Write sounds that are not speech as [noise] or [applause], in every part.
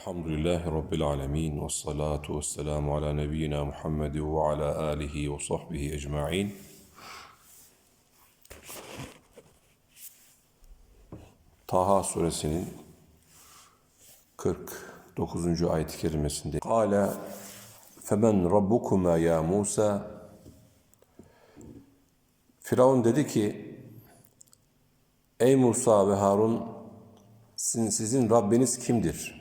Elhamdülillahi Rabbil alemin ve salatu ve selamu ala nebiyyina Muhammed ve ala alihi ve sahbihi ecma'in. Taha suresinin 49. ayet-i kerimesinde Kale femen rabbukuma ya Musa Firavun dedi ki Ey Musa ve Harun sizin, sizin Rabbiniz kimdir?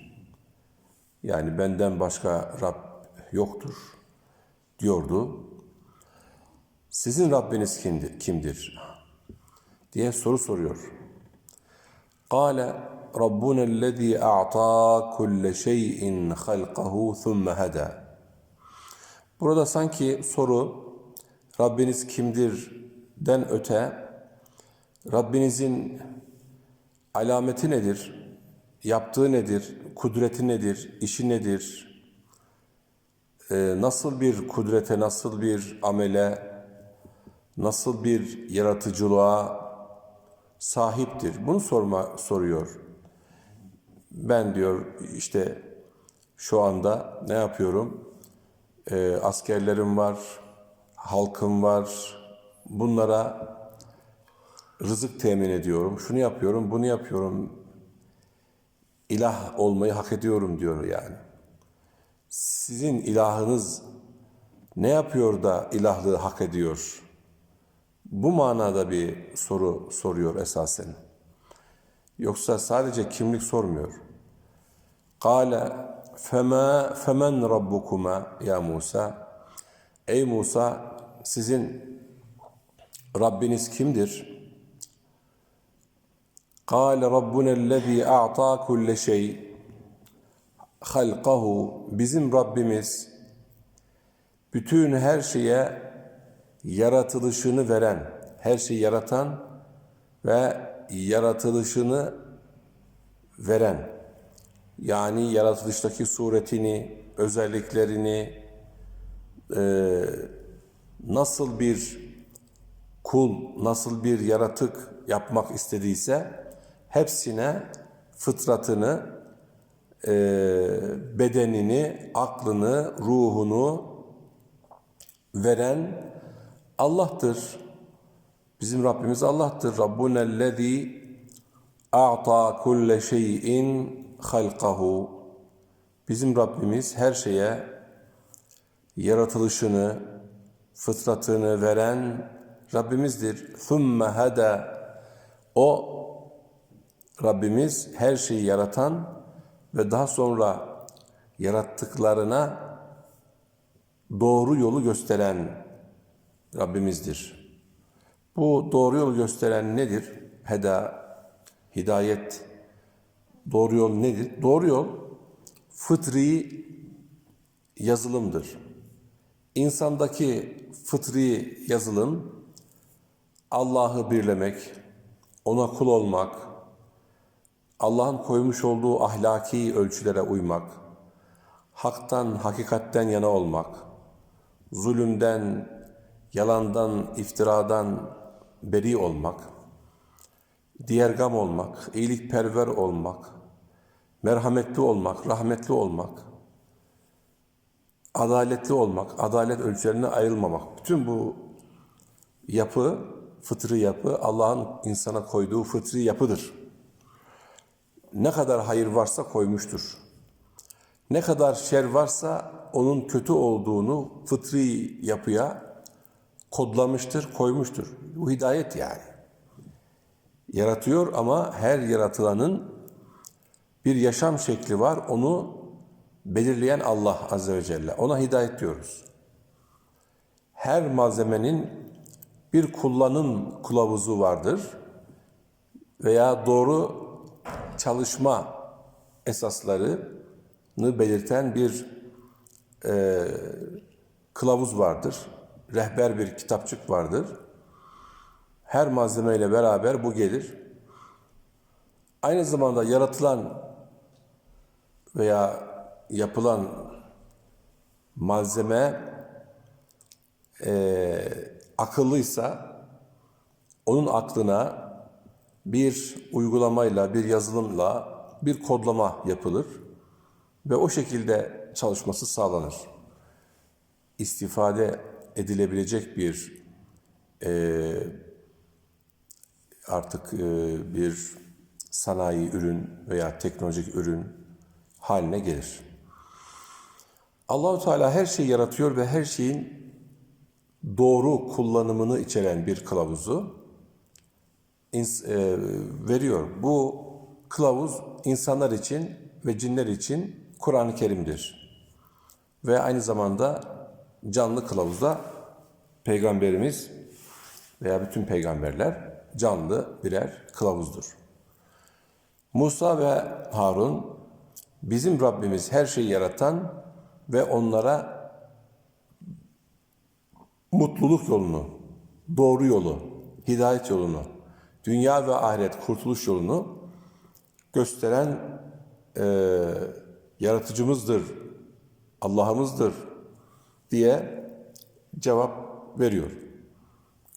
Yani benden başka Rab yoktur diyordu. Sizin Rabbiniz kimdir? diye soru soruyor. Kale Rabbuna ellezî a'tâ kulle şeyin halqahu thumme heda. Burada sanki soru Rabbiniz kimdir den öte Rabbinizin alameti nedir? Yaptığı nedir? Kudreti nedir? işi nedir? Ee, nasıl bir kudrete, nasıl bir amele, nasıl bir yaratıcılığa sahiptir? Bunu sorma soruyor. Ben diyor işte şu anda ne yapıyorum? Ee, askerlerim var, halkım var. Bunlara rızık temin ediyorum. Şunu yapıyorum, bunu yapıyorum. İlah olmayı hak ediyorum diyor yani. Sizin ilahınız ne yapıyor da ilahlığı hak ediyor? Bu manada bir soru soruyor esasen. Yoksa sadece kimlik sormuyor. Kale fema femen rabbukuma ya Musa? Ey Musa sizin Rabbiniz kimdir? قال ربنا الذي أعطى كل şey halkahu bizim Rabbimiz bütün her şeye yaratılışını veren, her şeyi yaratan ve yaratılışını veren yani yaratılıştaki suretini, özelliklerini e, nasıl bir kul, nasıl bir yaratık yapmak istediyse hepsine fıtratını, e, bedenini, aklını, ruhunu veren Allah'tır. Bizim Rabbimiz Allah'tır. Rabbunellezî a'ta kulle şeyin halkahu. Bizim Rabbimiz her şeye yaratılışını, fıtratını veren Rabbimizdir. Thumme hada. O Rabbimiz her şeyi yaratan ve daha sonra yarattıklarına doğru yolu gösteren Rabbimizdir. Bu doğru yolu gösteren nedir? Heda, hidayet, doğru yol nedir? Doğru yol fıtri yazılımdır. İnsandaki fıtri yazılım Allah'ı birlemek, ona kul olmak, Allah'ın koymuş olduğu ahlaki ölçülere uymak, haktan, hakikatten yana olmak, zulümden, yalandan, iftiradan beri olmak, diğergam olmak, iyilikperver olmak, merhametli olmak, rahmetli olmak, adaletli olmak, adalet ölçülerine ayrılmamak. Bütün bu yapı, fıtri yapı Allah'ın insana koyduğu fıtri yapıdır. Ne kadar hayır varsa koymuştur. Ne kadar şer varsa onun kötü olduğunu fıtri yapıya kodlamıştır, koymuştur. Bu hidayet yani. Yaratıyor ama her yaratılanın bir yaşam şekli var. Onu belirleyen Allah Azze ve Celle. Ona hidayet diyoruz. Her malzemenin bir kullanım kılavuzu vardır veya doğru çalışma esaslarını belirten bir e, kılavuz vardır. Rehber bir kitapçık vardır. Her malzemeyle beraber bu gelir. Aynı zamanda yaratılan veya yapılan malzeme e, akıllıysa onun aklına bir uygulamayla, bir yazılımla bir kodlama yapılır. ve o şekilde çalışması sağlanır. İstifade edilebilecek bir eee, artık eee, bir sanayi ürün veya teknolojik ürün haline gelir. Allahu Teala her şeyi yaratıyor ve her şeyin doğru kullanımını içeren bir kılavuzu e, veriyor. Bu kılavuz insanlar için ve cinler için Kur'an-ı Kerim'dir. Ve aynı zamanda canlı kılavuzda peygamberimiz veya bütün peygamberler canlı birer kılavuzdur. Musa ve Harun bizim Rabbimiz her şeyi yaratan ve onlara mutluluk yolunu, doğru yolu, hidayet yolunu, dünya ve ahiret kurtuluş yolunu gösteren eee, yaratıcımızdır, Allah'ımızdır diye cevap veriyor.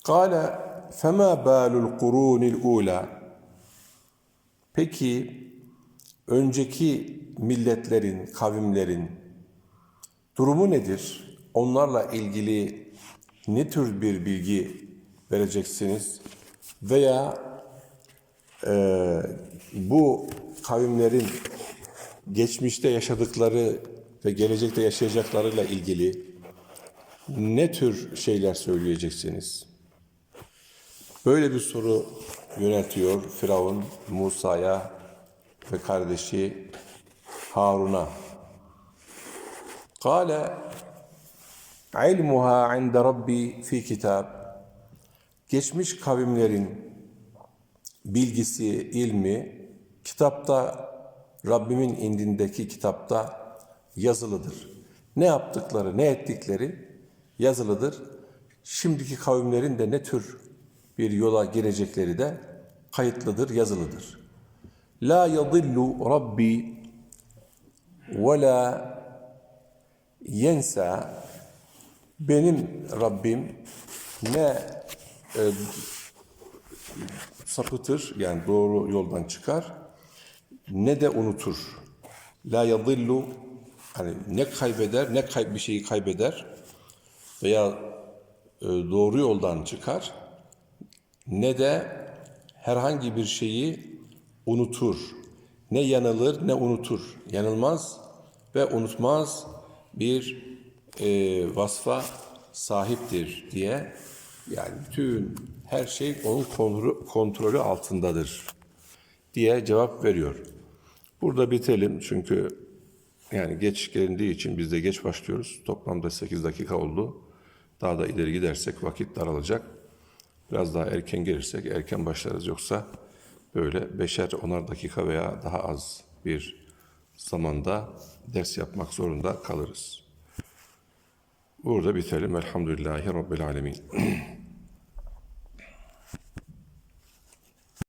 Kale fema balul kurunil ula Peki önceki milletlerin, kavimlerin durumu nedir? Onlarla ilgili ne tür bir bilgi vereceksiniz? Veya e, bu kavimlerin geçmişte yaşadıkları ve gelecekte yaşayacaklarıyla ilgili ne tür şeyler söyleyeceksiniz? Böyle bir soru yöneltiyor Firavun Musa'ya ve kardeşi Harun'a. Kale ilmuha inde rabbi fi kitab. Geçmiş kavimlerin bilgisi, ilmi kitapta Rabbimin indindeki kitapta yazılıdır. Ne yaptıkları, ne ettikleri yazılıdır. Şimdiki kavimlerin de ne tür bir yola girecekleri de kayıtlıdır, yazılıdır. La yadillu Rabbi ve la yensa benim Rabbim ne e, sapıtır yani doğru yoldan çıkar ne de unutur. La yadillu hani ne kaybeder ne kay, bir şeyi kaybeder veya e, doğru yoldan çıkar ne de herhangi bir şeyi unutur. Ne yanılır ne unutur. Yanılmaz ve unutmaz bir e, vasfa sahiptir diye yani bütün her şey onun kontrolü, altındadır diye cevap veriyor. Burada bitelim çünkü yani geç gelindiği için biz de geç başlıyoruz. Toplamda 8 dakika oldu. Daha da ileri gidersek vakit daralacak. Biraz daha erken gelirsek erken başlarız. Yoksa böyle beşer onar dakika veya daha az bir zamanda ders yapmak zorunda kalırız. Burada bitelim. Elhamdülillahi Rabbil Alemin. [clears throat]